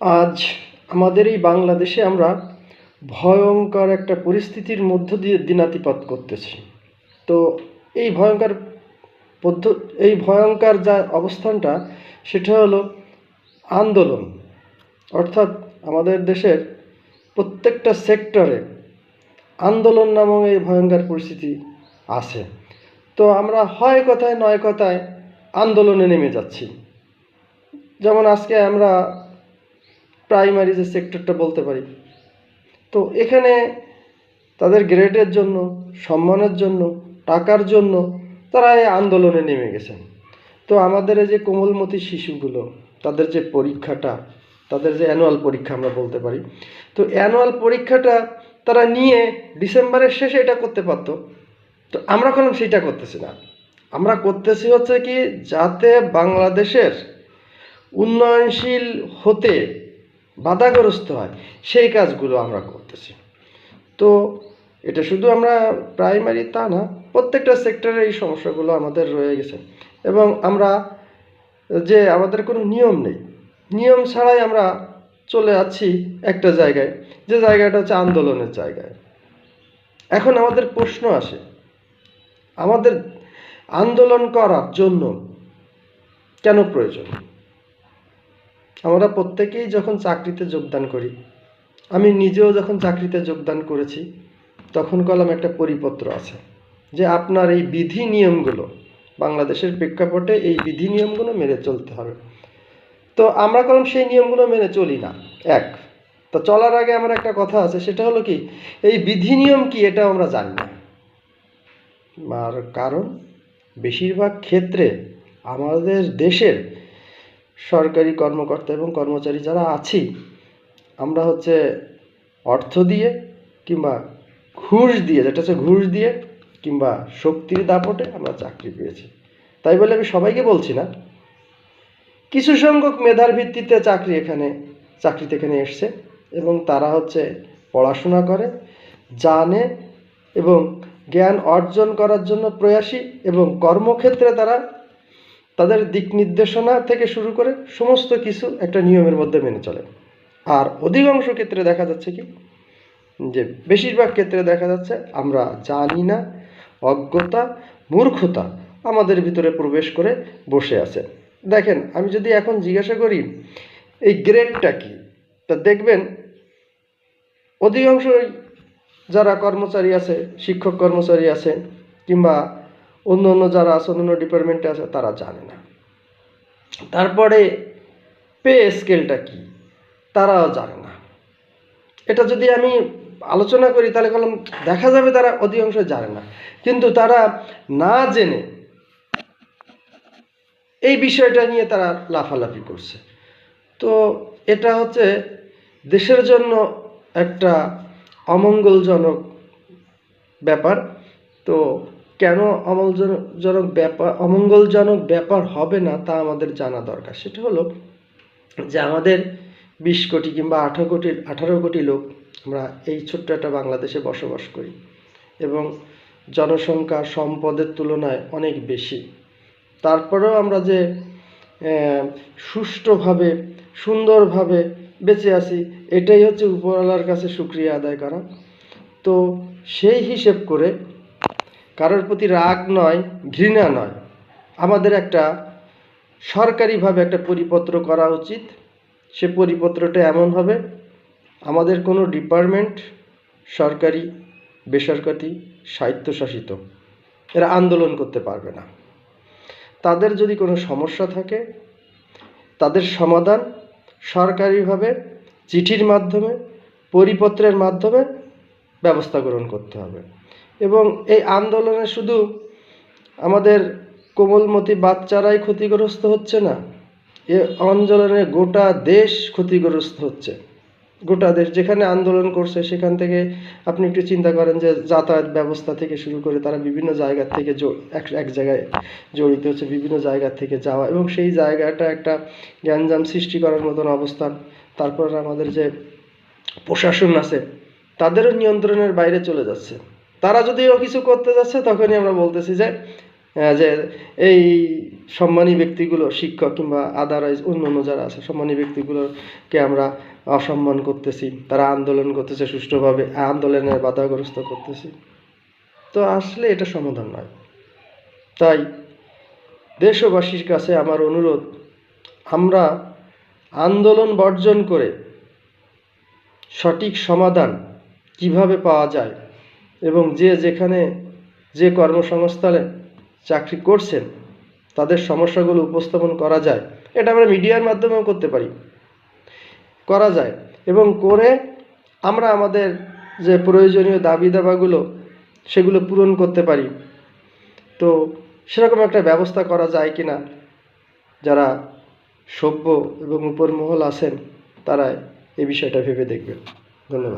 আজ আমাদের এই বাংলাদেশে আমরা ভয়ঙ্কর একটা পরিস্থিতির মধ্য দিয়ে দিনাতিপাত করতেছি। তো এই ভয়ঙ্কর পদ্ধ, এই ভয়ঙ্কর যা অবস্থানটা, সেটা হলো আন্দোলন। অর্থাৎ আমাদের দেশের প্রত্যেকটা সেক্টরে আন্দোলন নামক এই ভয়ঙ্কর পরিস্থিতি আছে। তো আমরা হয় কথায় নয় কথায় আন্দোলনে নেমে যাচ্ছি। যেমন আজকে আমরা প্রাইমারি যে সেক্টরটা বলতে পারি। তো এখানে তাদের গ্রেডের জন্য, সম্মানের জন্য, টাকার জন্য তারা এই আন্দোলনে নেমে গেছেন। তো আমাদের এই যে কোমলমতি শিশুগুলো, তাদের যে পরীক্ষাটা, তাদের যে অ্যানুয়াল পরীক্ষা আমরা বলতে পারি, তো অ্যানুয়াল পরীক্ষাটা তারা নিয়ে ডিসেম্বরের শেষে এটা করতে পারতো। তো আমরা কোনো সেটা করতেছি না। আমরা করতেছি হচ্ছে কি, যাতে বাংলাদেশের উন্নয়নশীল হতে বাধাগ্রস্ত হয়। সেই কাজগুলো আমরা করতেছি। তো এটা শুধু আমরা প্রাইমারি তা না, প্রত্যেকটা সেক্টরে এই সমস্যাগুলো আমাদের রয়ে গেছে। এবং আমরা যে আমাদের কোনো নিয়ম নেই, নিয়ম ছাড়াই আমরা চলে যাচ্ছি একটা জায়গায়। যে জায়গাটা হচ্ছে আন্দোলনের জায়গায়। এখন আমাদের প্রশ্ন আসে, আমাদের আন্দোলন করার জন্য কেন প্রয়োজন? আমরা প্রত্যেকেই যখন চাকরিতে যোগদান করি, আমি নিজেও যখন চাকরিতে যোগদান করেছি, তখন কলম একটা পরিপত্র আছে যে আপনার এই বিধি নিয়মগুলো, বাংলাদেশের প্রেক্ষাপটে এই বিধি নিয়মগুলো মেনে চলতে হবে। তো আমরা কলম সেই নিয়মগুলো মেনে চলি না। এক, তো চলার আগে আমার একটা কথা আছে, সেটা হলো কি, এই বিধি নিয়ম কি এটা আমরা জানি না। আর কারণ, বেশিরভাগ ক্ষেত্রে আমাদের দেশের সরকারি কর্মকর্তা এবং কর্মচারী যারা আছি, আমরা হচ্ছে অর্থ দিয়ে কিংবা ঘুষ দিয়ে, যেটা হচ্ছে ঘুষ দিয়ে কিংবা শক্তির দাপটে আমরা চাকরি পেয়েছি। তাই বলে আমি সবাইকে বলছি না, কিছু সংখ্যক মেধার ভিত্তিতে চাকরি এখানে, চাকরিতে এখানে এসছে এবং তারা হচ্ছে পড়াশোনা করে, জানে এবং জ্ঞান অর্জন করার জন্য প্রয়াসী এবং কর্মক্ষেত্রে তারা তাদের দিক নির্দেশনা থেকে শুরু করে সমস্ত কিছু একটা নিয়মের মধ্যে মেনে চলে। আর অধিকাংশ ক্ষেত্রে দেখা যাচ্ছে কি? যে বেশিরভাগ ক্ষেত্রে দেখা যাচ্ছে আমরা জানি না, অজ্ঞতা, মূর্খতা আমাদের ভিতরে প্রবেশ করে বসে আছে। দেখেন, আমি যদি এখন জিজ্ঞাসা করি, এই গ্রেডটা কি? তা দেখবেন, অধিকাংশই যারা কর্মচারী আছে, শিক্ষক কর্মচারী আছে, কিংবা অন্য অন্য যারা আছে, অন্য অন্য ডিপার্টমেন্টে আছে, তারা জানে না। তারপরে পে স্কেলটা কি? তারাও জানে না। এটা যদি আমি আলোচনা করি, তাহলে কলম দেখা যাবে তারা অধিকাংশ জানে না। কিন্তু তারা না জেনে এই বিষয়টা নিয়ে তারা লাফালাফি করছে। তো এটা হচ্ছে দেশের জন্য একটা অমঙ্গলজনক ব্যাপার। তো কেন অমঙ্গলজনক ব্যাপার অমঙ্গলজনক ব্যাপার হবে না তা আমাদের জানা দরকার। সেটা হলো যে আমাদের বিশ কোটি কিংবা আঠারো কোটি আঠারো কোটি লোক আমরা এই ছোট্ট একটা বাংলাদেশে বসবাস করি এবং জনসংখ্যা সম্পদের তুলনায় অনেক বেশি। তারপরেও আমরা যে সুষ্ঠুভাবে, সুন্দরভাবে বেঁচে আছি, এটাই হচ্ছে উপরওয়ালার কাছে শুক্রিয়া আদায় করা। তো সেই হিসেব করে কারোর প্রতি রাগ নয়, ঘৃণা নয়। আমাদের একটা সরকারিভাবে একটা পরিপত্র করা উচিত। সে পরিপত্রটা এমন হবে, আমাদের কোনো ডিপার্টমেন্ট, সরকারি, বেসরকারি, স্বায়ত্তশাসিত, এরা আন্দোলন করতে পারবে না। তাদের যদি কোনো সমস্যা থাকে, তাদের সমাধান সরকারিভাবে চিঠির মাধ্যমে, পরিপত্রের মাধ্যমে ব্যবস্থা গ্রহণ করতে হবে। এবং এই আন্দোলনে শুধু আমাদের কোমলমতি বাচ্চারাই ক্ষতিগ্রস্ত হচ্ছে না, এ আন্দোলনে গোটা দেশ ক্ষতিগ্রস্ত হচ্ছে। গোটা দেশ যেখানে আন্দোলন করছে, সেখান থেকে আপনি একটু চিন্তা করেন যে যাতায়াত ব্যবস্থা থেকে শুরু করে তারা বিভিন্ন জায়গা থেকে এক জায়গায় জড়িত হচ্ছে, বিভিন্ন জায়গা থেকে যাওয়া এবং সেই জায়গাটা একটা গ্যাঞ্জাম সৃষ্টি করার মতন অবস্থান তারপর আমাদের যে প্রশাসন আছে, তাদেরও নিয়ন্ত্রণের বাইরে চলে যাচ্ছে। তারা যদিও কিছু করতে যাচ্ছে, তখনই আমরা বলতেছি যে যে এই সম্মানী ব্যক্তিগুলো, শিক্ষক কিংবা আদারওয়াইজ অন্য অন্য যারা আছে, সম্মানী ব্যক্তিগুলোকে আমরা অসম্মান করতেছি, তারা আন্দোলন করতেছে সুষ্ঠুভাবে আন্দোলনের বাধাগ্রস্ত করতেছি। তো আসলে এটা সমাধান নয়। তাই দেশবাসীর কাছে আমার অনুরোধ, আমরা আন্দোলন বর্জন করে সঠিক সমাধান কীভাবে পাওয়া যায় এবং যে যেখানে যে কর্মসংস্থানে চাকরি করছেন, তাদের সমস্যাগুলো উপস্থাপন করা যায়। এটা আমরা মিডিয়ার মাধ্যমেও করতে পারি। করা যায় এবং করে আমরা আমাদের যে প্রয়োজনীয় দাবি দাবাগুলো সেগুলো পূরণ করতে পারি। তো সেরকম একটা ব্যবস্থা করা যায় কি না যারা সভ্য এবং উপর মহল আছেন, তারা এই বিষয়টা ভেবে দেখবেন। ধন্যবাদ।